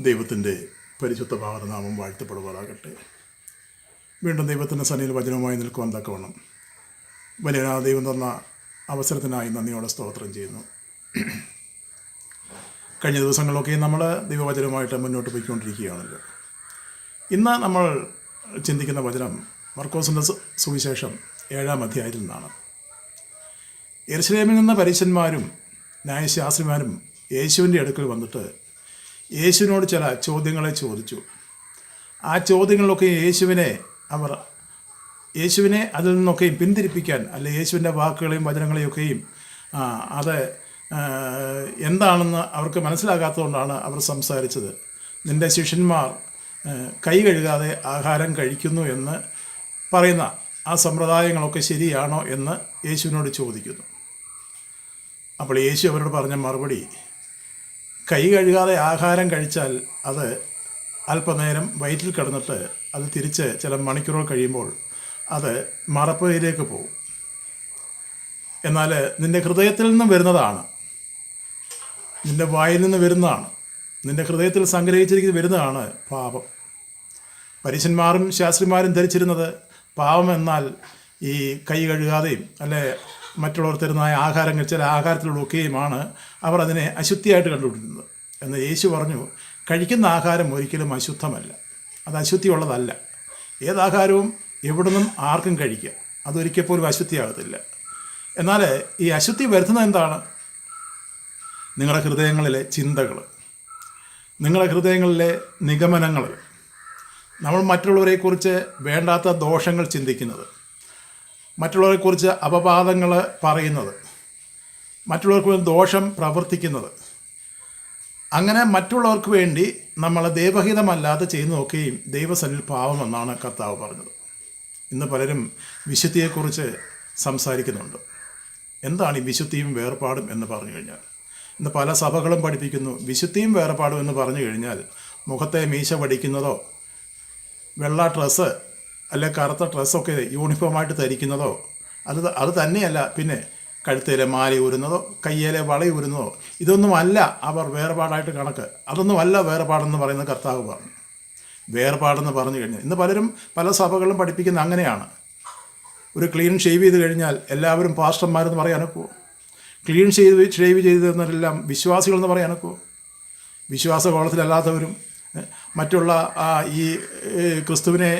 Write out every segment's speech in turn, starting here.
ദൈവത്തിന്റെ പരിശുദ്ധ ഭാവനാമം വാഴ്ത്തപ്പെടുവാറാകട്ടെ വീണ്ടും ദൈവത്തിന്റെ സന്നിയിൽ വചനവുമായി നിൽക്കുവാൻ തക്കവണ്ണം. വലിയ ദൈവം തന്ന അവസരത്തിനായി നന്ദിയോടെ സ്തോത്രം ചെയ്യുന്നു. കഴിഞ്ഞ ദിവസങ്ങളൊക്കെ നമ്മൾ ദൈവവചനവുമായിട്ട് മുന്നോട്ട് പോയിക്കൊണ്ടിരിക്കുകയാണല്ലോ. ഇന്ന് നമ്മൾ ചിന്തിക്കുന്ന വചനം മർക്കോസിന്റെ സുവിശേഷം ഏഴാം അധ്യായത്തിൽ നിന്നാണ്. എരുസലേമിൽ നിന്ന് പരീശന്മാരും ന്യായശാസ്ത്രിമാരും യേശുവിന്റെ അടുക്കൽ വന്നിട്ട് യേശുവിനോട് ചില ചോദ്യങ്ങളെ ചോദിച്ചു. ആ ചോദ്യങ്ങളിലൊക്കെ യേശുവിനെ അവർ യേശുവിനെ അതിൽ നിന്നൊക്കെയും പിന്തിരിപ്പിക്കാൻ അല്ലെ യേശുവിന്റെ വാക്കുകളെയും വചനങ്ങളെയൊക്കെയും അത് എന്താണെന്ന് അവർക്ക് മനസ്സിലാകാത്തതുകൊണ്ടാണ് അവർ സംസാരിച്ചത്. നിന്റെ ശിഷ്യന്മാർ കൈ കഴുകാതെ ആഹാരം കഴിക്കുന്നു എന്ന് പറയുന്ന ആ സമ്പ്രദായങ്ങളൊക്കെ ശരിയാണോ എന്ന് യേശുവിനോട് ചോദിക്കുന്നു. അപ്പോൾ യേശു അവരോട് പറഞ്ഞ മറുപടി കൈ കഴുകാതെ ആഹാരം കഴിച്ചാൽ അത് അല്പനേരം വയറ്റിൽ കിടന്നിട്ട് അത് തിരിച്ച് ചില മണിക്കൂറുകൾ കഴിയുമ്പോൾ അത് മറപ്പയിലേക്ക് പോകും. എന്നാൽ നിന്റെ ഹൃദയത്തിൽ നിന്നും വരുന്നതാണ്. നിന്റെ വായിൽ നിന്ന് വരുന്നതാണ്. നിന്റെ ഹൃദയത്തിൽ സംഗ്രഹിച്ചിരിക്കുന്ന വരുന്നതാണ് പാപം. പരീശന്മാരും ശാസ്ത്രിമാരും ധരിച്ചിരുന്നത് പാപം എന്നാൽ ഈ കൈ കഴുകാതെയും അല്ലെ മറ്റുള്ളവർ തരുന്ന ആഹാരങ്ങൾ ചില ആഹാരത്തിലൂടെയൊക്കെയുമാണ് അവർ അതിനെ അശുദ്ധിയായിട്ട് കണ്ടുപിടിക്കുന്നത്. എന്ന് യേശു പറഞ്ഞു കഴിക്കുന്ന ആഹാരം ഒരിക്കലും അശുദ്ധമല്ല. അത് അശുദ്ധിയുള്ളതല്ല. ഏതാഹാരവും എവിടുന്നും ആർക്കും കഴിക്കാം. അതൊരിക്കൽ പോലും അശുദ്ധിയാകത്തില്ല. എന്നാൽ ഈ അശുദ്ധി വരുത്തുന്നത് എന്താണ്? നിങ്ങളുടെ ഹൃദയങ്ങളിലെ ചിന്തകൾ നിങ്ങളുടെ ഹൃദയങ്ങളിലെ നിഗമനങ്ങൾ നമ്മൾ മറ്റുള്ളവരെക്കുറിച്ച് വേണ്ടാത്ത ദോഷങ്ങൾ ചിന്തിക്കുന്നത്. മറ്റുള്ളവരെക്കുറിച്ച് അപവാദങ്ങൾ പറയുന്നത് മറ്റുള്ളവർക്ക് ദോഷം പ്രവർത്തിക്കുന്നത്. അങ്ങനെ മറ്റുള്ളവർക്ക് വേണ്ടി നമ്മൾ ദൈവഹിതമല്ലാതെ ചെയ്തു നോക്കുകയും ദൈവസനിൽ പാവമെന്നാണ് കർത്താവ് പറഞ്ഞത്. ഇന്ന് പലരും വിശുദ്ധിയെക്കുറിച്ച് സംസാരിക്കുന്നുണ്ട്. എന്താണ് ഈ വിശുദ്ധിയും വേർപാടും എന്ന് പറഞ്ഞു കഴിഞ്ഞാൽ? ഇന്ന് പല സഭകളും പഠിപ്പിക്കുന്നു വിശുദ്ധിയും വേർപാടും എന്ന് പറഞ്ഞു കഴിഞ്ഞാൽ മുഖത്തെ മീശ പഠിക്കുന്നതോ വെള്ള ഡ്രസ്സ് അല്ലെ കറുത്ത ഡ്രസ്സൊക്കെ യൂണിഫോമായിട്ട് ധരിക്കുന്നതോ അത് അത് തന്നെയല്ല പിന്നെ കഴുത്തിലെ മാല ഊരുന്നതോ കയ്യിലെ വള ഊരുന്നതോ ഇതൊന്നുമല്ല അവർ വേർപാടായിട്ട് കണക്ക്. അതൊന്നുമല്ല വേർപാടെന്ന് പറയുന്ന കർത്താവ് പറഞ്ഞു. വേർപാടെന്ന് പറഞ്ഞു കഴിഞ്ഞാൽ ഇന്ന് പലരും പല സഭകളും പഠിപ്പിക്കുന്ന അങ്ങനെയാണ്. ഒരു ക്ലീൻ ഷേവ് ചെയ്ത് കഴിഞ്ഞാൽ എല്ലാവരും പാസ്റ്റർമാരെന്ന് പറയാനൊക്കെ ക്ലീൻ ചെയ്ത് ഷേവ് ചെയ്തതെന്നെല്ലാം വിശ്വാസികളെന്ന് പറയാനൊക്കെ വിശ്വാസ കോളത്തിലല്ലാത്തവരും മറ്റുള്ള ഈ ക്രിസ്തുവിനെ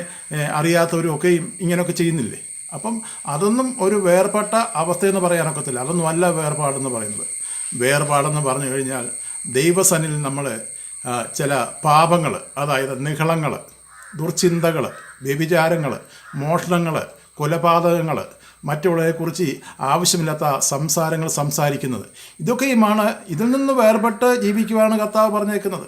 അറിയാത്തവരും ഒക്കെയും ഇങ്ങനെയൊക്കെ ചെയ്യുന്നില്ലേ? അപ്പം അതൊന്നും ഒരു വേർപെട്ട അവസ്ഥയെന്ന് പറയാനൊക്കത്തില്ല അതൊന്നും അല്ല വേർപാടെന്ന് പറയുന്നത്. വേർപാടെന്ന് പറഞ്ഞു കഴിഞ്ഞാൽ ദൈവസനിൽ നമ്മൾ ചില പാപങ്ങൾ അതായത് നിഹളങ്ങൾ ദുർചിന്തകൾ വ്യഭിചാരങ്ങൾ മോഷണങ്ങൾ കൊലപാതകങ്ങൾ മറ്റുള്ളവരെക്കുറിച്ച് ആവശ്യമില്ലാത്ത സംസാരങ്ങൾ സംസാരിക്കുന്നത്. ഇതൊക്കെയുമാണ് ഇതിൽ നിന്ന് വേർപെട്ട് ജീവിക്കുവാണ് കർത്താവ് പറഞ്ഞേക്കുന്നത്.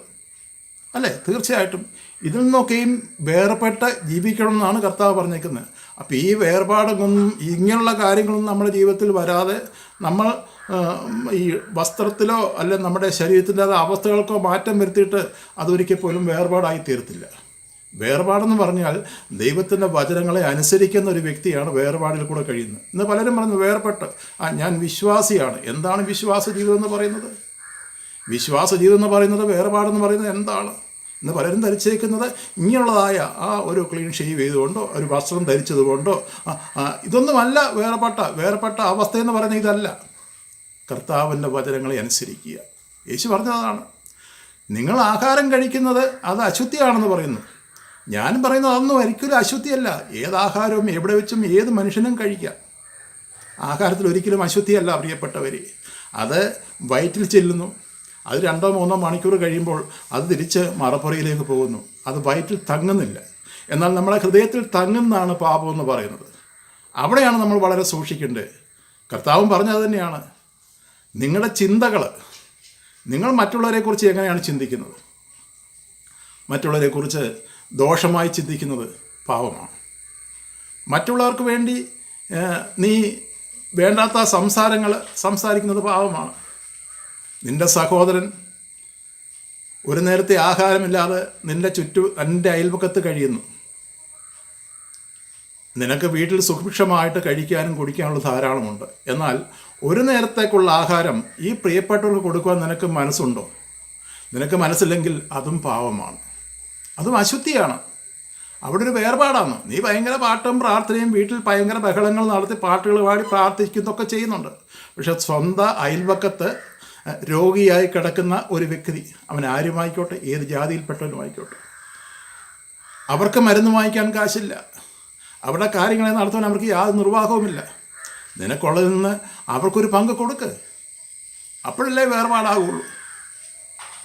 അല്ലേ? തീർച്ചയായിട്ടും. ഇതിൽ നിന്നൊക്കെയും വേർപെട്ട് ജീവിക്കണം എന്നാണ് കർത്താവ് പറഞ്ഞേക്കുന്നത്. അപ്പോൾ ഈ വേർപാടൊന്നും ഇങ്ങനെയുള്ള കാര്യങ്ങളൊന്നും നമ്മുടെ ജീവിതത്തിൽ വരാതെ നമ്മൾ ഈ വസ്ത്രത്തിലോ അല്ലെ നമ്മുടെ ശരീരത്തിന്റെ അവസ്ഥകൾക്കോ മാറ്റം വരുത്തിയിട്ട് അതൊരിക്കൽ പോലും വേർപാടായി തീർത്തില്ല വേർപാടെന്ന് പറഞ്ഞാൽ ദൈവത്തിന്റെ വചനങ്ങളെ അനുസരിക്കുന്ന ഒരു വ്യക്തിയാണ് വേർപാടിൽ കൂടെ കഴിയുന്നത്. ഇന്ന് പലരും പറഞ്ഞു വേർപെട്ട്. ആ ഞാൻ വിശ്വാസിയാണ്. എന്താണ് വിശ്വാസ ജീവിതം എന്ന് പറയുന്നത്? വിശ്വാസ ജീവിതം എന്ന് പറയുന്നത് വേർപാടെന്ന് പറയുന്നത് എന്താണ്? ഇന്ന് പലരും ധരിച്ചേക്കുന്നത് ഇങ്ങനെയുള്ളതായ ആ ഒരു ക്ലീൻ ഷേവ് ചെയ്തുകൊണ്ടോ ഒരു വസ്ത്രം ധരിച്ചത് കൊണ്ടോ ആ, ആ, ഇതൊന്നുമല്ല വേർപെട്ട വേർപെട്ട അവസ്ഥയെന്ന് പറയുന്നത് ഇതല്ല. കർത്താവിന്റെ വചനങ്ങളെ അനുസരിക്കുക. യേശു പറഞ്ഞതാണ് നിങ്ങൾ ആഹാരം കഴിക്കുന്നത് അത് അശുദ്ധിയാണെന്ന് പറയുന്നു. ഞാൻ പറയുന്നത് അതൊന്നും ഒരിക്കലും അശുദ്ധിയല്ല. ഏത് ആഹാരവും എവിടെ വെച്ചും ഏത് മനുഷ്യനും കഴിക്കാം. ആഹാരത്തിൽ ഒരിക്കലും അശുദ്ധിയല്ല പ്രിയപ്പെട്ടവർ അത് വയറ്റിൽ ചെല്ലുന്നു. അത് രണ്ടോ മൂന്നോ മണിക്കൂർ കഴിയുമ്പോൾ അത് തിരിച്ച് മറപ്പുറയിലേക്ക് പോകുന്നു. അത് വയറ്റിൽ തങ്ങുന്നില്ല. എന്നാൽ നമ്മളെ ഹൃദയത്തിൽ തങ്ങുന്നതാണ് പാപം എന്ന് പറയുന്നത്. അവിടെയാണ് നമ്മൾ വളരെ സൂക്ഷിക്കേണ്ടത്. കർത്താവും പറഞ്ഞത് തന്നെയാണ്. നിങ്ങളുടെ ചിന്തകൾ നിങ്ങൾ മറ്റുള്ളവരെക്കുറിച്ച് എങ്ങനെയാണ് ചിന്തിക്കുന്നത്? മറ്റുള്ളവരെക്കുറിച്ച് ദോഷമായി ചിന്തിക്കുന്നത് പാപമാണ്. മറ്റുള്ളവർക്ക് വേണ്ടി നീ വേണ്ടാത്ത സംസാരങ്ങൾ സംസാരിക്കുന്നത് പാവമാണ് നിന്റെ സഹോദരൻ ഒരു നേരത്തെ ആഹാരമില്ലാതെ നിന്റെ ചുറ്റു എന്റെ അയൽപക്കത്ത് കഴിയുന്നു. നിനക്ക് വീട്ടിൽ സുഭിക്ഷമായിട്ട് കഴിക്കാനും കുടിക്കാനുള്ള ധാരാളമുണ്ട്. എന്നാൽ ഒരു നേരത്തേക്കുള്ള ആഹാരം ഈ പ്രിയപ്പെട്ടവർക്ക് കൊടുക്കുവാൻ നിനക്ക് മനസ്സുണ്ടോ? നിനക്ക് മനസ്സില്ലെങ്കിൽ അതും പാവമാണ് അതും അശുദ്ധിയാണ്. അവിടെ ഒരു വേർപാടാണ്. നീ ഭയങ്കര പാട്ടും പ്രാർത്ഥനയും വീട്ടിൽ ഭയങ്കര ബഹളങ്ങൾ നടത്തി പാട്ടുകൾ പാടി പ്രാർത്ഥിക്കുന്നൊക്കെ ചെയ്യുന്നുണ്ട്. പക്ഷെ സ്വന്തം അയൽവക്കത്ത് രോഗിയായി കിടക്കുന്ന ഒരു വ്യക്തി അവൻ ആരുമായിക്കോട്ടെ ഏത് ജാതിയിൽപ്പെട്ടവനുമായിക്കോട്ടെ അവർക്ക് മരുന്ന് വാങ്ങിക്കാൻ കാശില്ല. അവിടെ കാര്യങ്ങളെ നടത്താൻ അവർക്ക് യാതൊരു നിർവാഹവുമില്ല. നിനക്കുള്ളതിൽ നിന്ന് അവർക്കൊരു പങ്ക് കൊടുക്ക്. അപ്പോഴല്ലേ വേർപാടാകുള്ളൂ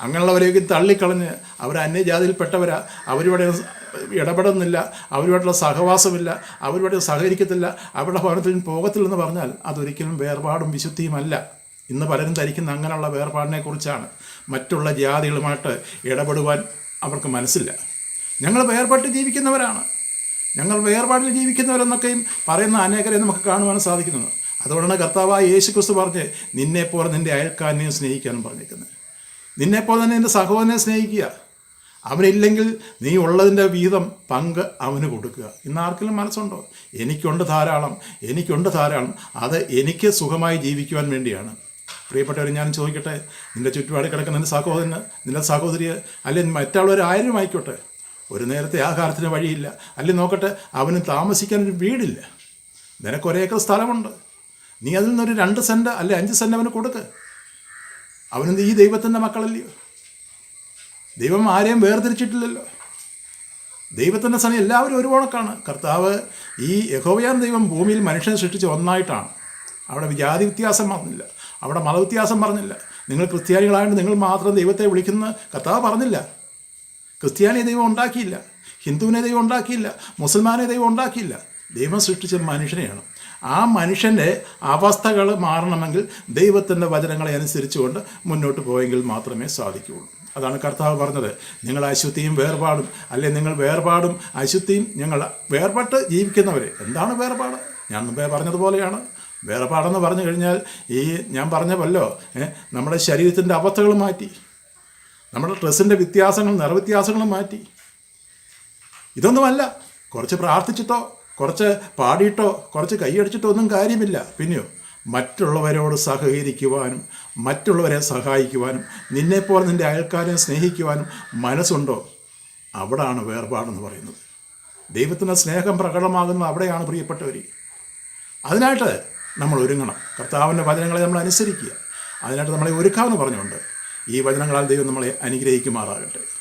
അങ്ങനെയുള്ളവരെയൊക്കെ തള്ളിക്കളഞ്ഞ് അവർ അന്യജാതിയിൽപ്പെട്ടവരാ അവരിവിടെ ഇടപെടുന്നില്ല. അവരുമായിട്ടുള്ള സഹവാസമില്ല. അവരുമായിട്ട് സഹകരിക്കത്തില്ല. അവരുടെ ഭവനത്തിൽ പോകത്തില്ലെന്ന് പറഞ്ഞാൽ അതൊരിക്കലും വേർപാടും വിശുദ്ധിയുമല്ല. ഇന്ന് പലരും ധരിക്കുന്ന അങ്ങനെയുള്ള വേർപാടിനെ കുറിച്ചാണ് മറ്റുള്ള ജാതികളുമായിട്ട് ഇടപെടുവാൻ അവർക്ക് മനസ്സില്ല. ഞങ്ങൾ വേർപാട്ട് ജീവിക്കുന്നവരാണ്. ഞങ്ങൾ വേർപാടിൽ ജീവിക്കുന്നവരെന്നൊക്കെയും പറയുന്ന അനേകരെ നമുക്ക് കാണുവാൻ സാധിക്കുന്നത്. അതുകൊണ്ടാണ് കർത്താവായ യേശു ക്രിസ്തു പറഞ്ഞ് നിന്നെപ്പോലെ നിന്റെ അയൽക്കാരനെയും സ്നേഹിക്കാനും പറഞ്ഞിരിക്കുന്നത് നിന്നെപ്പോലെ തന്നെ നിന്റെ സഹോദരനെ സ്നേഹിക്കുക. അവനില്ലെങ്കിൽ നീ ഉള്ളതിന്റെ വീതം പങ്ക് അവന് കൊടുക്കുക. ഇന്ന് ആർക്കെങ്കിലും മനസ്സുണ്ടോ? എനിക്കുണ്ട് ധാരാളം എനിക്കുണ്ട് ധാരാളം. അത് എനിക്ക് സുഖമായി ജീവിക്കുവാൻ വേണ്ടിയാണ്. പ്രിയപ്പെട്ടവർ ഞാൻ ചോദിക്കട്ടെ നിന്റെ ചുറ്റുപാട് കിടക്കുന്ന നിന്റെ സഹോദരന് നിന്റെ സഹോദരിയെ അല്ലെങ്കിൽ മറ്റുള്ളവർ ആരും ആയിക്കോട്ടെ ഒരു നേരത്തെ ആഹാരത്തിന് വഴിയില്ല അല്ലെങ്കിൽ നോക്കട്ടെ അവന് താമസിക്കാൻ ഒരു വീടില്ല നിനക്ക് ഒരേക്കർ സ്ഥലമുണ്ട് നീ അതിൽ നിന്നൊരു രണ്ട് സെന്റ് അല്ലെ അഞ്ച് സെന്റ് അവന് കൊടുക്ക് അവന് ഈ ദൈവത്തിന്റെ മക്കളല്ലയോ ദൈവം ആരെയും വേർതിരിച്ചിട്ടില്ലല്ലോ. ദൈവത്തിന്റെ സമയം എല്ലാവരും ഒരു കണക്കാണ് കർത്താവ് ഈ യഹോവയാൻ ദൈവം ഭൂമിയിൽ മനുഷ്യനെ സൃഷ്ടിച്ച് ഒന്നായിട്ടാണ്. അവിടെ ജാതി വ്യത്യാസം പറഞ്ഞില്ല അവിടെ മതവ്യത്യാസം പറഞ്ഞില്ല. നിങ്ങൾ ക്രിസ്ത്യാനികളായിട്ട് നിങ്ങൾ മാത്രം ദൈവത്തെ വിളിക്കുന്ന കർത്താവ് പറഞ്ഞില്ല. ക്രിസ്ത്യാനി ദൈവം ഉണ്ടാക്കിയില്ല. ഹിന്ദുവിനെ ദൈവം ഉണ്ടാക്കിയില്ല. മുസൽമാനെ ദൈവം ഉണ്ടാക്കിയില്ല. ദൈവം സൃഷ്ടിച്ച മനുഷ്യനെയാണ്. ആ മനുഷ്യന്റെ അവസ്ഥകൾ മാറണമെങ്കിൽ ദൈവത്തിന്റെ വചനങ്ങളെ അനുസരിച്ചുകൊണ്ട് മുന്നോട്ട് പോയെങ്കിൽ മാത്രമേ സാധിക്കുകയുള്ളൂ. അതാണ് കർത്താവ് പറഞ്ഞത്. നിങ്ങൾ അശുദ്ധിയും വേർപാടും അല്ലെ നിങ്ങൾ വേർപാടും അശുദ്ധിയും ഞങ്ങൾ വേർപെട്ട് ജീവിക്കുന്നവരെ. എന്താണ് വേർപാട്? ഞാൻ മുമ്പേ പറഞ്ഞതുപോലെയാണ്. വേർപാടെന്ന് പറഞ്ഞു കഴിഞ്ഞാൽ ഈ ഞാൻ പറഞ്ഞ പല്ലോ നമ്മുടെ ശരീരത്തിന്റെ അവസ്ഥകൾ മാറ്റി നമ്മുടെ ഡ്രസ്സിന്റെ വ്യത്യാസങ്ങൾ നിറവ്യത്യാസങ്ങളും മാറ്റി. ഇതൊന്നുമല്ല കുറച്ച് പ്രാർത്ഥിച്ചിട്ടോ കുറച്ച് പാടിയിട്ടോ കുറച്ച് കൈയടിച്ചിട്ടോ ഒന്നും കാര്യമില്ല. പിന്നെയോ മറ്റുള്ളവരോട് സഹകരിക്കുവാനും മറ്റുള്ളവരെ സഹായിക്കുവാനും നിന്നെപ്പോലെ നിന്റെ അയൽക്കാരെ സ്നേഹിക്കുവാനും മനസ്സുണ്ടോ? അവിടാണ് വേർപാടെന്ന് പറയുന്നത്. ദൈവത്തിന്റെ സ്നേഹം പ്രകടമാകുന്നത് അവിടെയാണ് പ്രിയപ്പെട്ടവർ അതിനായിട്ട് നമ്മൾ ഒരുങ്ങണം. കർത്താവിന്റെ വചനങ്ങളെ നമ്മൾ അനുസരിക്കുക. അതിനായിട്ട് നമ്മളെ ഒരുക്കാമെന്ന് പറഞ്ഞുകൊണ്ട് ഈ വചനങ്ങളാൽ ദൈവം നമ്മളെ അനുഗ്രഹിക്കുമാറാകട്ടെ.